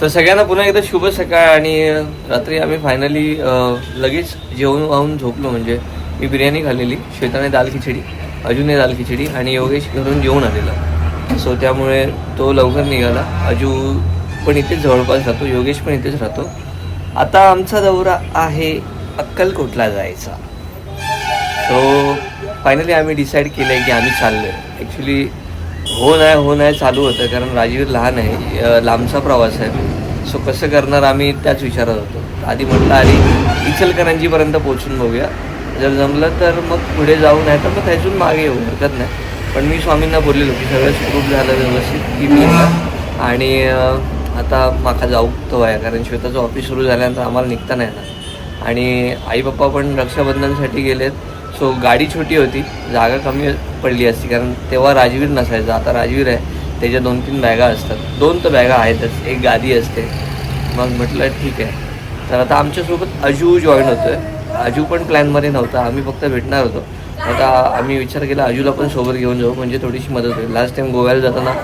तर सगळ्यांना पुन्हा एकदा शुभ सकाळ आणि रात्री आम्ही फायनली लगेच जेवण वाहून झोपलो. म्हणजे मी बिर्याणी खाल्लेली श्वेताने दाल खिचडी अजूने दाल खिचडी आणि योगेश घरून जेवून आलेला. सो त्यामुळे तो लवकर निघाला. अजू पण इथेच जवळपास राहतो योगेश पण इथेच राहतो. आता आमचा दौरा आहे अक्कलकोटला जायचा. सो फायनली आम्ही डिसाईड केलं आहे की आम्ही चाललो आहे ॲक्च्युली हो नाही हो नाही चालू होतं कारण राजवीर लहान आहे लांबचा प्रवास आहे. सो कसं करणार आम्ही त्याच विचारत होतो. आधी म्हटलं आधी इचलकरंजीपर्यंत पोहोचून बघूया. जर जमलं तर मग पुढे जाऊ नाही तर मग त्यातून मागे येऊ हरकत नाही. पण मी स्वामींना बोललेलो की सगळं सुखरूप झालं व्यवस्थित की मी आणि आता माका जाऊ तो आहे कारण श्वेताचं ऑफिस सुरू झाल्यानंतर आम्हाला निघता नाही आणि आई पप्पा पण रक्षाबंधनसाठी गेलेत. सो गाडी छोटी होती. जागा कमी पडली असती कारण तेव्हा राजवीर नसायचं. आता राजवीर आहे. त्याच्या दोन तीन बॅगा असतात. दोन तर बॅगा आहेतच. एक गादी असते. मग म्हटलं ठीक आहे. तर आता आमच्यासोबत अजू जॉईन होतो आहे अजू पण प्लॅनमध्ये नव्हता. आम्ही फक्त भेटणार होतो. आता आम्ही विचार केला अजूला पण सोबत घेऊन जाऊ. म्हणजे थोडीशी मदत होईल. लास्ट टाइम गोव्याला जाताना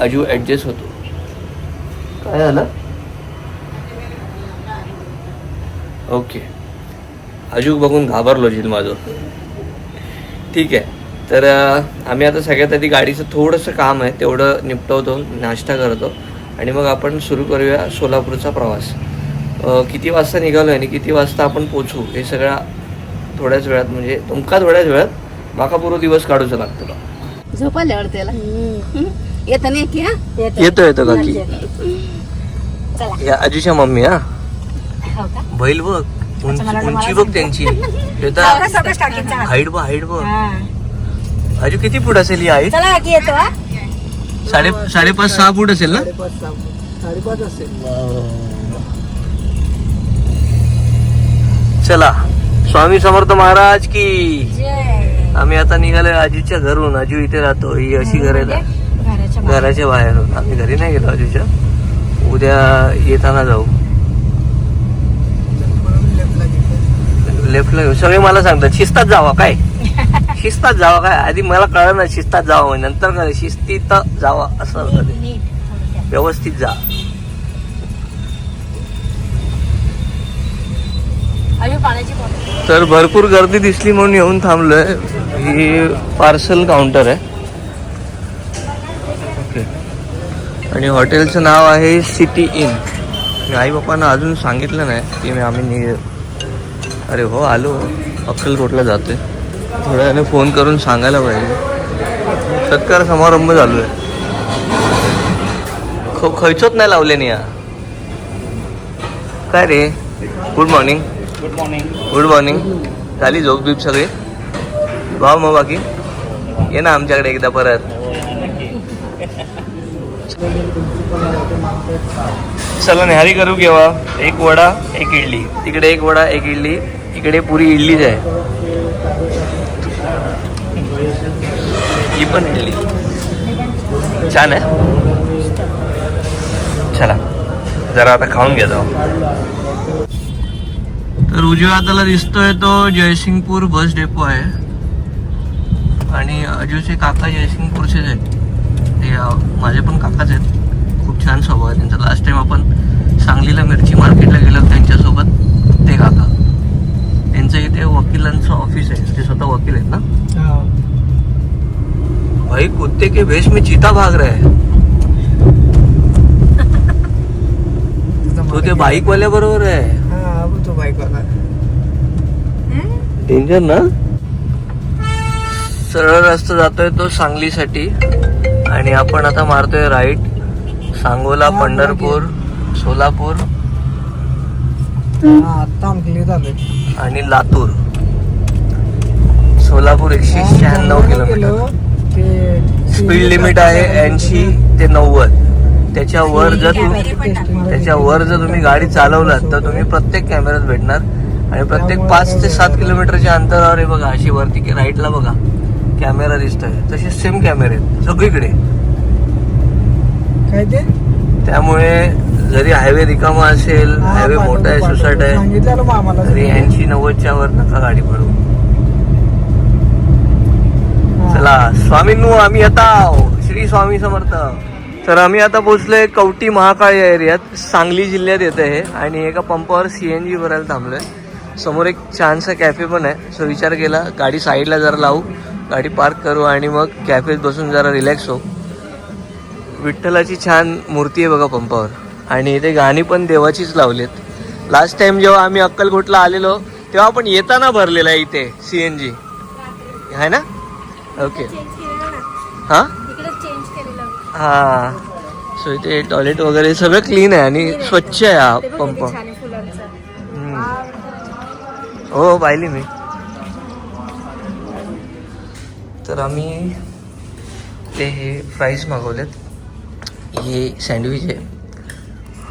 अजू ॲडजस्ट होतो. काय झालं? ओके अजूक बघून घाबरलो जिल माझं. ठीक आहे. तर आम्ही आता सगळ्यात आधी गाडीचं थोडंसं काम आहे तेवढं निपटवतो नाश्ता करतो आणि मग आपण सुरू करूया सोलापूरचा प्रवास. किती वाजता निघालो आणि किती वाजता आपण पोचू हे सगळं थोड्याच वेळात म्हणजे तुमका थोड्याच वेळात माका पूर्ण दिवस काढूचं लागतं झोपाल्यावर त्याला? येत नाही की हा? येतो. येतो काकी चला. या आजीच्या मम्मी हा? हो का? बैल बघ. उंची उंची बघ त्यांची. हाईट बघ हाईट बघ. आजू किती फूट असेल ही हाईट? चला की येतो हा. साडे साडेपाच सहा फूट असेल ना? चला स्वामी समर्थ महाराज की. जय. आम्ही आता निघालोय आजीच्या घरून. आजू इथे राहतो ही अशी घर आहे घराच्या बाहेर. घराच्या बाहेर आम्ही घरी नाही गेलो आजूच्या. उद्या येताना जाऊ. लेफ्टला घेऊ सगळे मला सांगतात शिस्तात जावा काय? शिस्तात जावा काय? आधी मला कळलं ना शिस्तात जावा म्हणजे नंतर कळलं शिस्तीत जावा. असं. व्यवस्थित जा. तर भरपूर गर्दी दिसली म्हणून येऊन थांबलोय. ही पार्सल काउंटर आहे. ओके. आणि हॉटेलचं नाव आहे सिटी इन. आई बापांना अजून सांगितलं नाही की आम्ही अरे हो आलो. अक्कलकोटला जातोय. थोड्या वेळाने फोन करून सांगायला पाहिजे. सत्कार समारंभ चालू आहे खो खयचोच नाही लावले नाही या काय रे? Good morning good morning good morning झाली झोप बीप सगळी? भाव मग बाकी? ये ना आमच्याकडे एकदा परत. चला न्याहारी करू केव्हा? एक वडा एक इडली. तिकडे एक वडा एक इडली. इकडे पुरी इडलीच आहे. ही पण इडली. छान आहे. चला जरा आता खाऊन घ्या जाऊ तर उजव्या हाताला दिसतोय तो जयसिंगपूर बस डेपो आहे. आणि अजूचे काका जयसिंगपूरचेच आहेत. ते माझे पण काकाच आहेत. खूप छान स्वभाव आहे त्यांचा. लास्ट टाइम आपण सांगलीला मिरची मार्केटला गेलो त्यांच्यासोबत. त्यांचं इथे वकिलांचं ऑफिस आहे. ते स्वतः वकील आहेत ना? भाई कुत्ते के भेष में चीता भाग रहा है. तो ते बाईक वाल्या बरोबर आहे. डेंजर ना? सरळ रस्ता जातोय तो सांगलीसाठी. आणि आपण आता मारतोय राईट सांगोला पंढरपूर सोलापूर. आणि लातूर. सोलापूर एकशे शहाण्णव किलोमीटर स्पीड लिमिट आहे ऐंशी ते नव्वद. त्याच्या वर जर तुम्ही त्याच्या वर जर तुम्ही गाडी चालवलात तर तुम्ही प्रत्येक कॅमेऱ्यात भेटणार. आणि प्रत्येक पाच ते सात किलोमीटरच्या अंतरावर आहे बघा अशी वरती की राईटला बघा कॅमेरा दिसतोय. तसे सेम कॅमेरे आहेत सगळीकडे. त्यामुळे जरी हायवे रिकामा असेल हायवे मोठा आहे सुसाट आहे तरी ऐंशी नव्वदच्या वर नका गाडी पडू. चला स्वामींनो आम्ही येताव श्री स्वामी समर्थ. तर आम्ही आता पोहोचलोय कवटी महाकाळ या एरियात. सांगली जिल्ह्यात येतं हे. आणि एका पंपावर सी एन जी भरायला थांबलोय. समोर एक छानसा कॅफे पण आहे. सो विचार केला गाडी साईडला जरा लावू. गाडी पार्क करू आणि मग कॅफेत बसून जरा रिलॅक्स होऊ. विठ्ठलाची छान मूर्ती आहे बघा पंपावर. आणि इथे गाणी पण देवाचीच लावलीत. लास्ट टाइम जेव्हा आम्ही अक्कलकोटला आलेलो तेव्हा आपण येताना भरलेला आहे इथे सी एन जी आहे ना? ओके हां? हा. सो इथे टॉयलेट वगैरे सगळं क्लीन आहे आणि स्वच्छ आहे हा पंप. हो पाहिली मी. तर आम्ही ते हे फ्राईज मागवलेत. हे सँडविच आहे.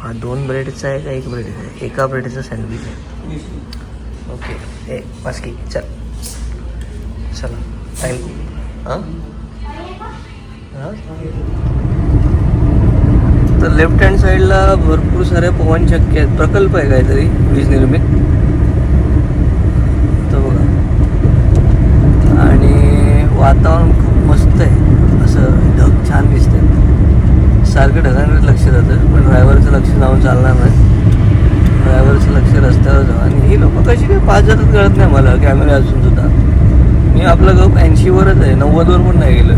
हा दोन ब्रेडचा आहे का एक ब्रेडचा आहे? एका ब्रेडचं सँडविच आहे. ओके ए बास्की चल. चला. थँक्यू हां? हां? तर लेफ्ट हँड साईडला भरपूर साऱ्या पवन चक्क्या आहेत. प्रकल्प आहे काहीतरी वीज निर्मित. तर बघा. आणि वातावरण खूप मस्त आहे असं ढग छान दिसतात सारखं ढगांकडे लक्ष जातं पण ड्रायव्हरचं लक्ष जाऊन चालणार नाही. ड्रायव्हरचं लक्ष रस्त्यावर आणि ही लोक कशी काय पाच जातात कळत नाही मला कॅमेरे असून सुद्धा. मी आपलं गप ऐंशीवरच आहे नव्वदवर पण नाही गेलो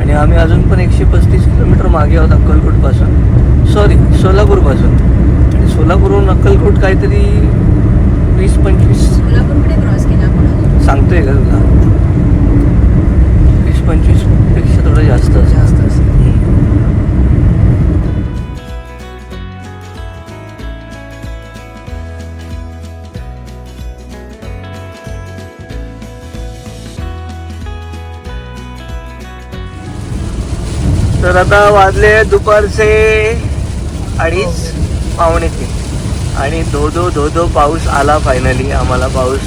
आणि आम्ही अजून पण एकशे पस्तीस किलोमीटर मागे आहोत अक्कलकोटपासून. सॉरी सोलापूरपासून. आणि सोलापूरहून अक्कलकोट काहीतरी वीस पंचवीस? सांगतोय का तुला? वीस पंचवीसपेक्षा थोडं जास्त. जास्त. तर आता वाजले दुपारचे अडीच पावणे तीन. आणि धो धो धो धो पाऊस आला फायनली आम्हाला पाऊस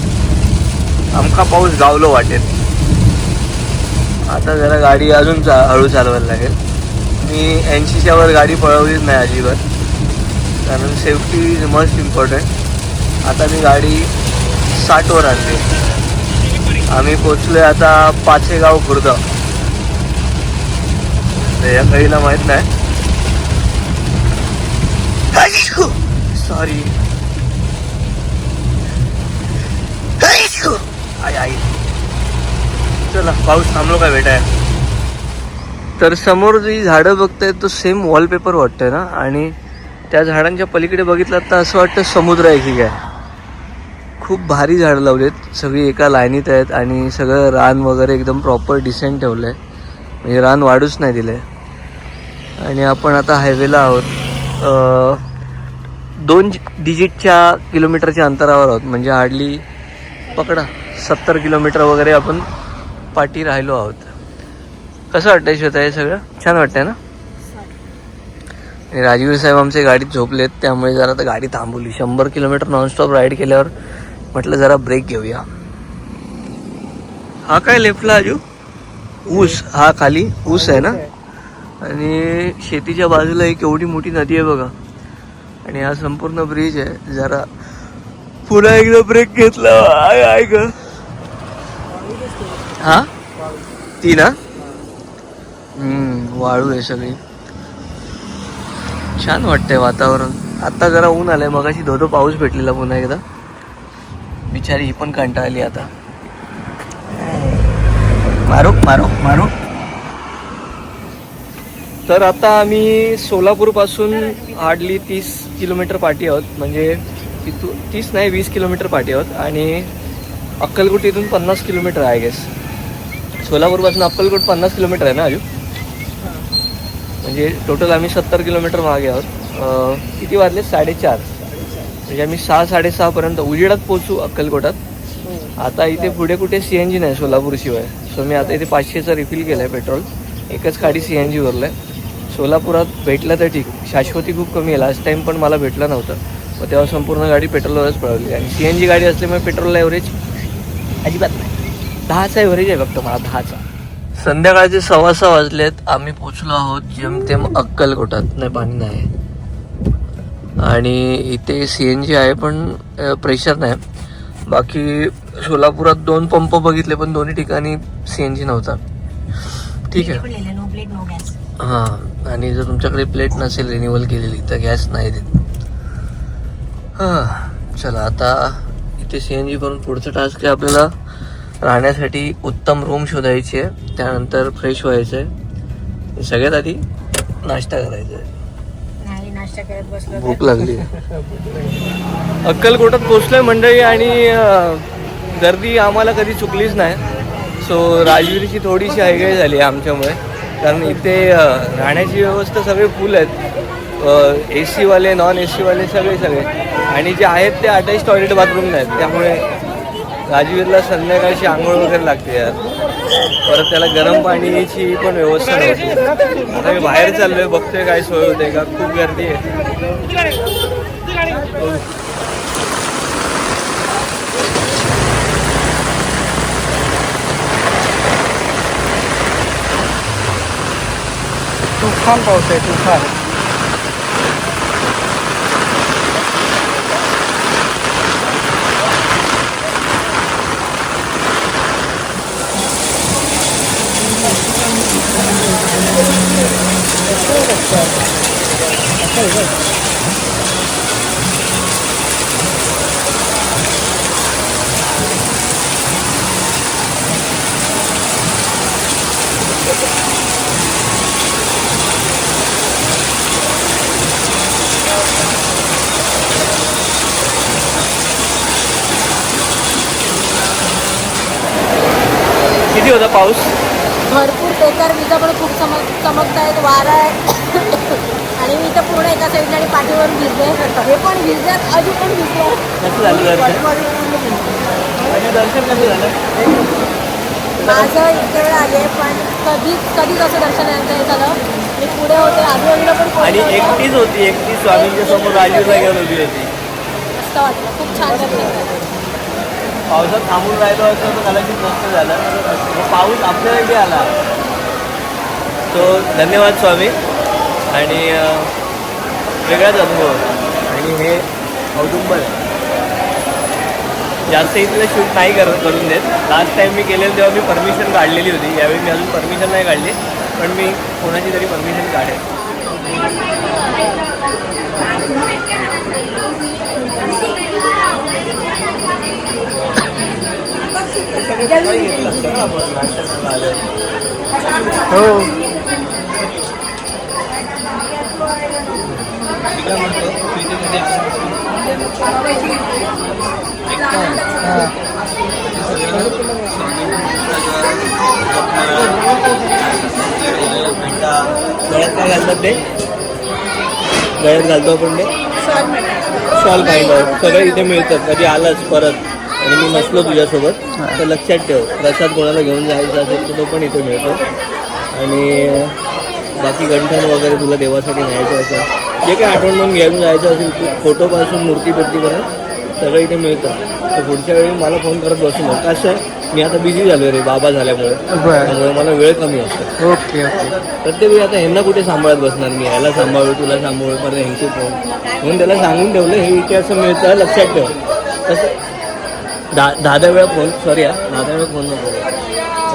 आमका पाऊस गावलो वाटेल आता जरा गाडी अजून चा हळू चालवायला लागेल. मी ऐंशीच्या वर गाडी पळवलीच नाही अजिबात. कारण सेफ्टी इज मस्ट इम्पॉर्टंट आता मी गाडी साठवर आणली. आम्ही पोचलोय आता पाचेगाव खुर्द. या कळीला माहीत नाही. सॉरी आई आई. चला पाऊस थांबलो काय बेटा? तर समोर जी झाडं बघताय तो सेम वॉलपेपर वाटतंय ना? आणि त्या झाडांच्या पलीकडे बघितलं तर असं वाटतं समुद्र आहे की काय? खूप भारी झाडं लावलेत. सगळी एका लाईनीत आहेत आणि सगळं रान वगैरे एकदम प्रॉपर डिसेंट ठेवलं आहे म्हणजे रान वाढूच नाही दिलं आहे आणि आपण आता हायवेला आहोत. दोन डिजिटच्या किलोमीटरच्या अंतरावर आहोत. म्हणजे हार्डली पकडा सत्तर किलोमीटर वगैरे आपण पाठी राहिलो आहोत. कसं वाटतंय श्वेता हे सगळं? छान वाटतंय ना? आणि राजवीर साहेब आमचे गाडीत झोपलेत त्यामुळे जरा आता गाडी थांबवली. शंभर किलोमीटर नॉनस्टॉप राईड केल्यावर म्हटलं जरा ब्रेक घेऊया. हा काय लेफ्टला अजू ऊस. हा खाली ऊस आहे ना? आणि शेतीच्या बाजूला एक एवढी मोठी नदी आहे बघा. आणि हा संपूर्ण ब्रिज आहे. जरा पुन्हा एकदा ब्रेक घेतला. आय आय ग. हा? ती ना? वाळू आहे सगळी. छान वाटतंय वातावरण. आता जरा ऊन आलंय. मगाशी धोधो पाऊस भेटलेला पुन्हा एकदा. बिचारी ही पण कंटाळली आता. मारो मारो मारो. तर आता आम्ही सोलापूरपासून हार्डली तीस किलोमीटर पाठी आहोत. म्हणजे तिथून तीस नाही वीस किलोमीटर पाठी आहोत. आणि अक्कलकोट इथून पन्नास किलोमीटर आहे गेस सोलापूरपासून अक्कलकोट पन्नास किलोमीटर आहे ना अजून? म्हणजे टोटल आम्ही सत्तर किलोमीटर मागे आहोत. किती वाजले? साडेचार. म्हणजे आम्ही सहा साडेसहापर्यंत उजेडात पोहोचू अक्कलकोटात. आता इथे पुढे कुठे सी एन जी नाही सोलापूरशिवाय सो मी आता इथे पाचशेचा रिफिल केला आहे पेट्रोल. एकच गाडी सी एन जीवरलं आहे सोलापुरात भेटलं तर ठीक. शाश्वती खूप कमी आहे. लास्ट टाईम पण मला भेटलं नव्हतं. मग तेव्हा संपूर्ण गाडी पेट्रोलवरच पळवली. आणि सी एन जी गाडी असल्यामुळे पेट्रोलला एव्हरेज अजिबात नाही. दहाचा एव्हरेज आहे फक्त मला दहाचा. संध्याकाळचे सव्वा सहा वाजलेत. आम्ही पोचलो आहोत जेमतेम अक्कलकोटात. नाही पाणी नाही. आणि इथे सी एन जी आहे पण प्रेशर नाही. बाकी सोलापुरात दोन पंप बघितले पण दोन्ही ठिकाणी सी एन जी नव्हता. ठीक आहे. हां. आणि जर तुमच्याकडे प्लेट नसेल रिन्युअल केलेली तर गॅस नाही देत. हां चला आता इथे सी एन जी करून पुढचं टास्क आहे आपल्याला राहण्यासाठी उत्तम रूम शोधायची आहे. त्यानंतर फ्रेश व्हायचं आहे सगळ्यात आधी नाश्ता करायचा आहे भूक लागली अक्कलकोटात पोचलोय मंडळी आणि गर्दी आम्हाला कधी चुकलीच नाही. सो राजवीरची थोडीशी हयगय झाली आहे आमच्यामुळे. कारण इथे राहण्याची व्यवस्था सगळे फुल आहेत. ए सीवाले नॉन ए सीवाले सगळे सगळे. आणि जे आहेत ते अटॅच टॉयलेट बाथरूम नाहीत त्यामुळे राजवीरला संध्याकाळची आंघोळ वगैरे लागते यार. परत त्याला गरम पाणीची पण व्यवस्था नव्हती. आता मी बाहेर चाललोय बघतोय काय सोय होते का. खूप गर्दी आहे. 漢方い。神サービス，होता पाऊस? भरपूर बेकार विजा पण खूप चमक चमकत आहेत वारा आहे. आणि मी तर पूर्ण एका साईडला आणि पाठीवर भिजले. हे पण भिजल्यात अजून पण भिजले कसं झालं दर्शन? आणि दर्शन कसं झालं? माझं इतके वेळ आले पण कधीच कधीच असं दर्शन यांचं हे झालं. मी पुढे होते आजूबाजूला पण कोणी आणि नव्हतं. एकटीच होती एकटीच स्वामींच्या समोर घेऊन उभी होती. मस्त वाटलं. खूप छान दर्शन झालं. पावसात थांबून राहिलो असं तर कदाचित मस्त झालं. पाऊस आपल्या इथे आला. तो धन्यवाद स्वामी. आणि वेगळाच अनुभव. आणि हे औदुंबर. आहे जास्त इथलं शूट नाही कर करून देत. लास्ट टाइम मी केलेलं तेव्हा मी परमिशन काढलेली होती. यावेळी मी अजून परमिशन नाही काढली. पण मी कोणाची तरी परमिशन काढेल हो. गळ्यात काय घालतात ते? गळ्यात घालतो आपण ते? काइंड ऑफ सगळं इथे मिळतं कधी आलास परत? आणि मी नसलो तुझ्यासोबत. तर लक्षात ठेव. प्रसाद कोणाला घेऊन जायचा असेल तर तो पण इथे मिळतो. आणि बाकी गंठण वगैरे तुला देवासाठी न्यायचं असेल. जे काही आठवण म्हणून घेऊन जायचं असेल तू फोटोपासून मूर्ती बिर्तीपर्यंत सगळं इथे मिळतं. तर पुढच्या वेळी मला फोन करत बसू नको. कसं आहे मी आता बिझी झालो रे बाबा झाल्यामुळे. त्यामुळे मला वेळ कमी असतो. Okay okay. प्रत्येक वेळी आता ह्यांना कुठे सांभाळत बसणार? मी ह्याला सांभाळू तुला सांभाळू परत ह्यांची फोन म्हणून त्याला सांगून ठेवलं हे इथे असं मिळतं लक्षात ठेव. तसं दहा दहा दहा वेळा फोन सॉरी हा दहा दहा वेळा फोन नको.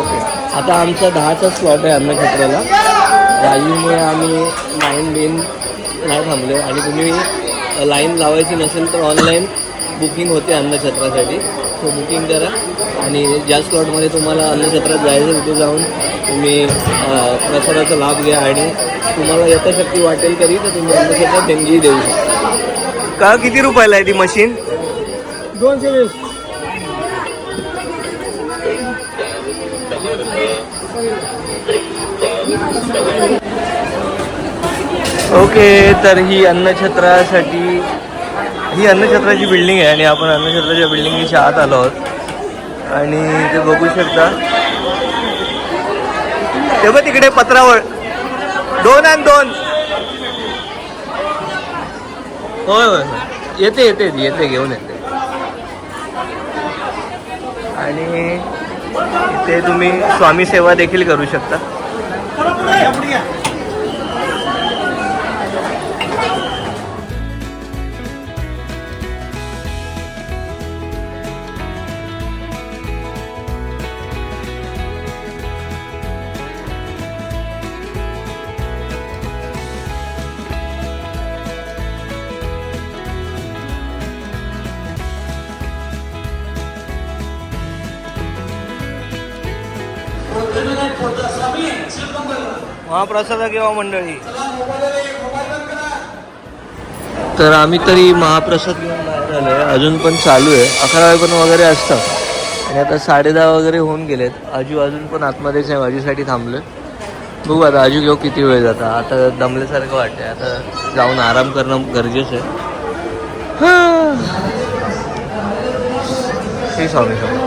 ओके. आता आमचा दहाचा स्लॉट आहे अन्नक्षेत्राला राजीवमुळे आम्ही लाईन बिन नाही थांबलो आणि तुम्ही लाईन लावायची नसेल तर ऑनलाईन बुकिंग होते अन्नक्षेत्रासाठी सो बुकिंग करा. आणि ज्या स्लॉटमध्ये तुम्हाला अन्नक्षेत्रात जायचं तिथे जाऊन तुम्ही प्रसादाचा लाभ घ्या आणि तुम्हाला यथाशक्ती वाटेल तरी तर तुम्ही अन्नक्षेत्रात देणगी देऊ शकता. का किती रुपयाला आहे ती मशीन? दोनशे वीस. ओके तर ही अन्नछत्रासाठी ही अन्नछत्राची बिल्डिंग आहे आणि आपण अन्नछत्राच्या बिल्डिंगच्या आत आलो आहोत. आणि ते बघू शकता. ते बघ तिकडे पत्रावळ. दोन आणि दोन. होय होय होय. येते येते येते घेऊन येते. आणि इथे तुम्ही स्वामी सेवा देखील करू शकता. महाप्रसाद किंवा मंडळी. तर आम्ही तरी महाप्रसाद घेऊन बाहेर आलोय. अजून पण चालू आहे. अकरा वाजेपर्यंत वगैरे असतं. आणि आता साडेदहा वगैरे होऊन गेलेत. आजू अजून पण आतमध्येच आहे. माझ्यासाठी थांबलो बघू आता आजू घेऊ किती वेळ जाता. आता दमल्यासारखं वाटतंय. आता जाऊन आराम करणं गरजेचं आहे. श्री स्वामी स्वामी